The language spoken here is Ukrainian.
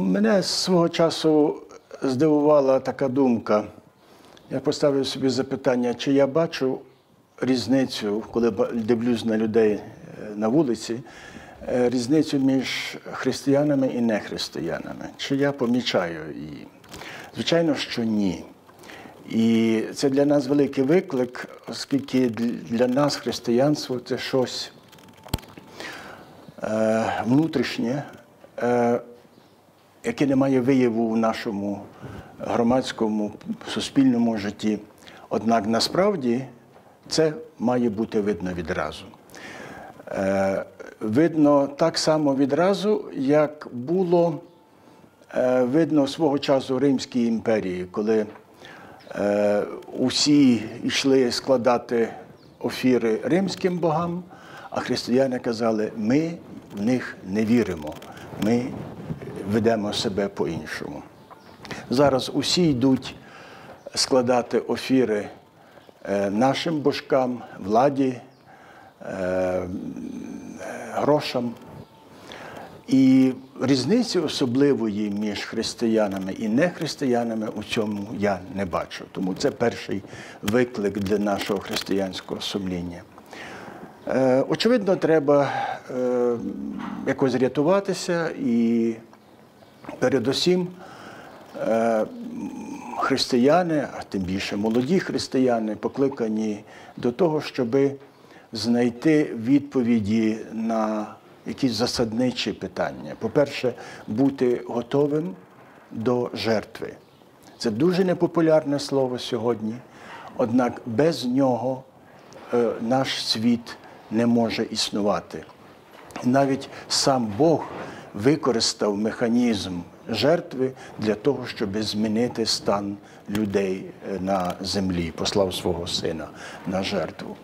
Мене свого часу здивувала така думка. Я поставив собі запитання, чи я бачу різницю, коли дивлюсь на людей е, на вулиці, е, різницю між християнами і нехристиянами. Чи я помічаю її? Звичайно, що ні. І це для нас великий виклик, оскільки для нас християнство це щось е, внутрішнє, яке не має вияву в нашому громадському суспільному житті. Однак насправді це має бути видно відразу. Е, видно так само відразу, як було е, видно свого часу Римській імперії, коли е, усі йшли складати офіри римським богам, а християни казали, ми в них не віримо, ми ведемо себе по-іншому. Зараз усі йдуть складати офіри е, нашим божкам, владі, е, грошам. І різниці особливої між християнами і нехристиянами у цьому я не бачу. Тому це перший виклик для нашого християнського сумління. Е, Очевидно, треба е, якось рятуватися і передусім е, християни, а тим більше молоді християни, покликані до того, щоб знайти відповіді на якісь засадничі питання. По-перше, бути готовим до жертви. Це дуже непопулярне слово сьогодні, однак без нього е, наш світ не може існувати. Навіть сам Бог використав механізм жертви для того, щоб змінити стан людей е, на землі, послав свого сина на жертву.